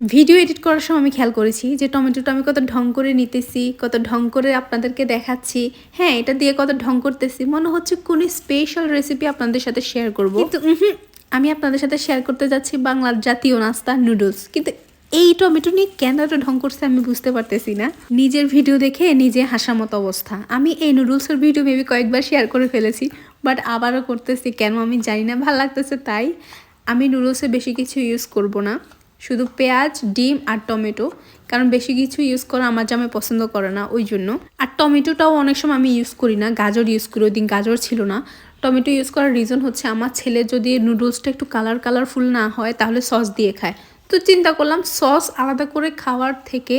Video edit করার সময় আমি খেয়াল করেছি যে টমেটোটা আমি কত ঢং করে নিতেছি কত ঢং করে আপনাদেরকে দেখাচ্ছি। হ্যাঁ এটা দিয়ে কত ঢং করতেছি। মনে হচ্ছে কোনো স্পেশাল রেসিপি আপনাদের সাথে শেয়ার করব। কিন্তু আমি আপনাদের সাথে শেয়ার করতে যাচ্ছি বাংলার জাতীয় নাস্তা নুডলস কিন্তু এই টমেটো নিয়ে কেন এত ঢং করছে আমি বুঝতে পারতেছি না। নিজের ভিডিও দেখে নিজে হাসার মতো অবস্থা। আমি এই নুডলসের ভিডিও মেবি কয়েকবার শেয়ার করে ফেলেছি বাট আবারও করতেছি। কেন আমি জানি না ভালো লাগতেছে তাই। আমি নুডলসে বেশি কিছু ইউজ করব না। শুধু পেঁয়াজ, ডিম আর টমেটো, কারণ বেশি কিছু ইউজ করা আমার জামে পছন্দ করে না, ওই জন্য। আর টমেটোটাও অনেক সময় আমি ইউজ করি না, গাজর ইউজ করি, ওই দিন গাজর ছিল না। টমেটো ইউজ করার রিজন হচ্ছে আমার ছেলে যদি নুডলসটা একটু কালার কালারফুল না হয়, তাহলে সস দিয়ে খায়। তো চিন্তা করলাম সস আলাদা করে খাওয়ার থেকে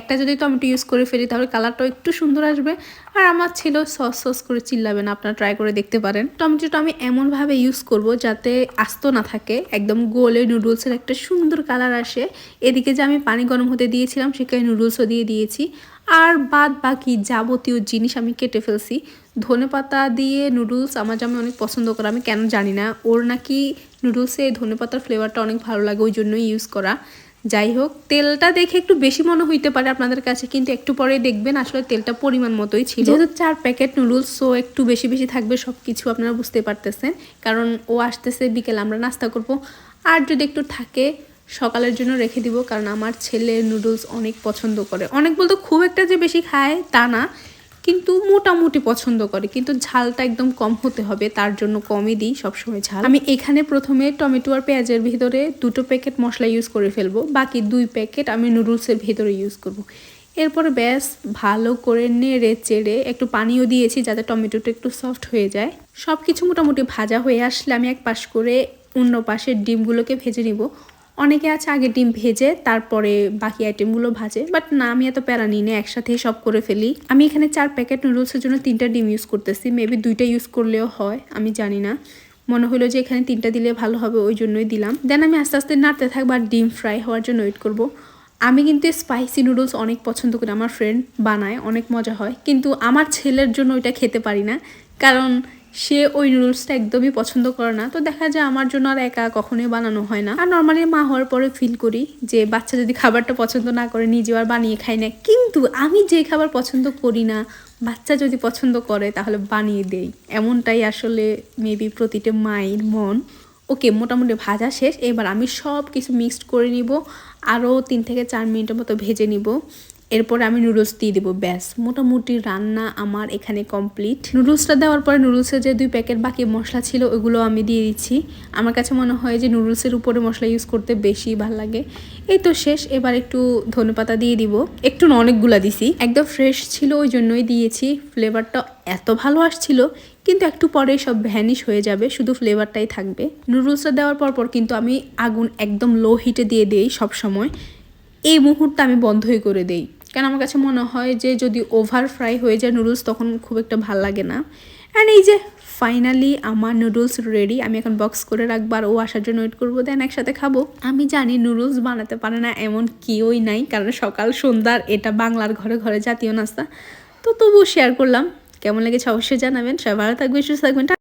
একটা যদি টমেটো ইউজ করে ফেলি, তাহলে কালারটাও একটু সুন্দর আসবে। আর আমার ছেলেও সস সস করে চিল্লাবে না আপনারা ট্রাই করে দেখতে পারেন। টমেটোটা আমি এমনভাবে ইউজ করব যাতে আস্ত না থাকে, একদম গোলে নুডলসের একটা সুন্দর কালার আসে। এদিকে যে আমি পানি গরম হতে দিয়েছিলাম, সেখানে নুডলসও দিয়ে দিয়েছি। আর বাদ বাকি যাবতীয় জিনিস আমি কেটে ফেলছি। ধনে পাতা দিয়ে নুডলস আমার জামাই অনেক পছন্দ করে, আমি কেন জানি না। ওর নাকি নুডলসে ধনে পাতার ফ্লেভারটা অনেক ভালো লাগে, ওই জন্যই ইউজ করা। যাই হোক তেলটা দেখে একটু বেশি মনে হইতে পারে আপনাদের কাছে, কিন্তু একটু পরে দেখবেন আসলে তেলটা পরিমাণ মতোই ছিল। যেহেতু চার প্যাকেট নুডলস সো একটু বেশি বেশি থাকবে সব কিছু আপনারা বুঝতে পারতেছেন, কারণ ও আসতেছে বিকেলে, আমরা নাস্তা করব। আর যদি একটু থাকে, সকালের জন্য রেখে দিব, কারণ আমার ছেলে নুডলস অনেক পছন্দ করে। অনেক বলতে খুব একটা যে বেশি খায় তা না কিন্তু মোটামুটি পছন্দ করে, কিন্তু ঝালটা একদম কম হতে হবে, তার জন্য কমই দিই সবসময় ঝাল। আমি এখানে প্রথমে টমেটো আর পেঁয়াজের ভিতরে দুটো প্যাকেট মশলা ইউজ করে ফেলব, বাকি দুই প্যাকেট আমি নুডলসের ভিতরে ইউজ করব। এরপরে ব্যাস, ভালো করে নেড়ে চেড়ে একটু পানিও দিয়েছি যাতে টমেটোটা একটু সফট হয়ে যায়। সব কিছু মোটামুটি ভাজা হয়ে আসলে আমি এক পাশ করে অন্য পাশের ডিমগুলোকে ভেজে নিব। অনেকে আছে আগে ডিম ভেজে, তারপরে বাকি আইটেমগুলো ভাজে বাট না, আমি এত প্যারা নিই না একসাথে সব করে ফেলি। আমি এখানে চার প্যাকেট নুডলসের জন্য তিনটা ডিম ইউজ করতেছি মেবি দুইটা ইউজ করলেও হয়, আমি জানি না। মনে হলো যে এখানে তিনটা দিলে ভালো হবে, ওই জন্যই দিলাম। দেন আমি আস্তে আস্তে নাড়তে থাকব আর ডিম ফ্রাই হওয়ার জন্য ওয়েট করব। আমি কিন্তু স্পাইসি নুডলস অনেক পছন্দ করি, আমার ফ্রেন্ড বানায়, অনেক মজা হয়। কিন্তু আমার ছেলের জন্য ওইটা খেতে পারি না, কারণ সে ওই নুডলসটা একদমই পছন্দ করে না। তো দেখা যায় আমার জন্য আর একা কখনোই বানানো হয় না। আর নর্মালি মা হওয়ার পরে ফিল করি যে বাচ্চা যদি খাবারটা পছন্দ না করে, নিজেও আর বানিয়ে খাই না। কিন্তু আমি যে খাবার পছন্দ করি না, বাচ্চা যদি পছন্দ করে তাহলে বানিয়ে দেই। এমনটাই আসলে মেবি প্রতিটা মায়ের মন। ওকে, মোটামুটি ভাজা শেষ। এবার আমি সব কিছু মিক্সড করে নিব। আরও তিন থেকে চার মিনিটের মতো ভেজে নিব। এরপরে আমি নুডলস দিয়ে দেবো, ব্যাস। মোটামুটি রান্না আমার এখানে কমপ্লিট নুডলসটা দেওয়ার পরে নুডলসের যে দুই প্যাকেট বাকি মশলা ছিল, ওগুলো আমি দিয়ে দিচ্ছি। আমার কাছে মনে হয় যে নুডলসের উপরে মশলা ইউজ করতে বেশি ভালো লাগে। এই তো শেষ, এবার একটু ধনেপাতা দিয়ে দিব। একটু অনেকগুলা দিছি। একদম ফ্রেশ ছিল, ওই জন্যই দিয়েছি। ফ্লেভারটা এত ভালো আসছিল, কিন্তু একটু পরে সব ভ্যানিশ হয়ে যাবে, শুধু ফ্লেভারটাই থাকবে। নুডলসটা দেওয়ার পর পর কিন্তু আমি আগুন একদম লো হিটে দিয়ে দিই সব সময় এই মুহূর্তে আমি বন্ধই করে দেই। কেন আমার কাছে মনে হয় যে যদি ওভার ফ্রাই হয়ে যায় নুডলস তখন খুব একটা ভালো লাগে না। অ্যান্ড এই যে ফাইনালি আমার নুডলস রেডি আমি এখন বক্স করে রাখব আর ও আসার জন্য ওয়েট করব দেন একসাথে খাব। আমি জানি নুডলস বানাতে পারে না এমন কেউই নাই, কারণ সকাল সন্ধ্যার এটা বাংলার ঘরে ঘরে জাতীয় নাস্তা। তো তবুও শেয়ার করলাম। কেমন লেগেছে অবশ্যই জানাবেন। সবাই ভালো থাকবে সুস্থ থাকবেন।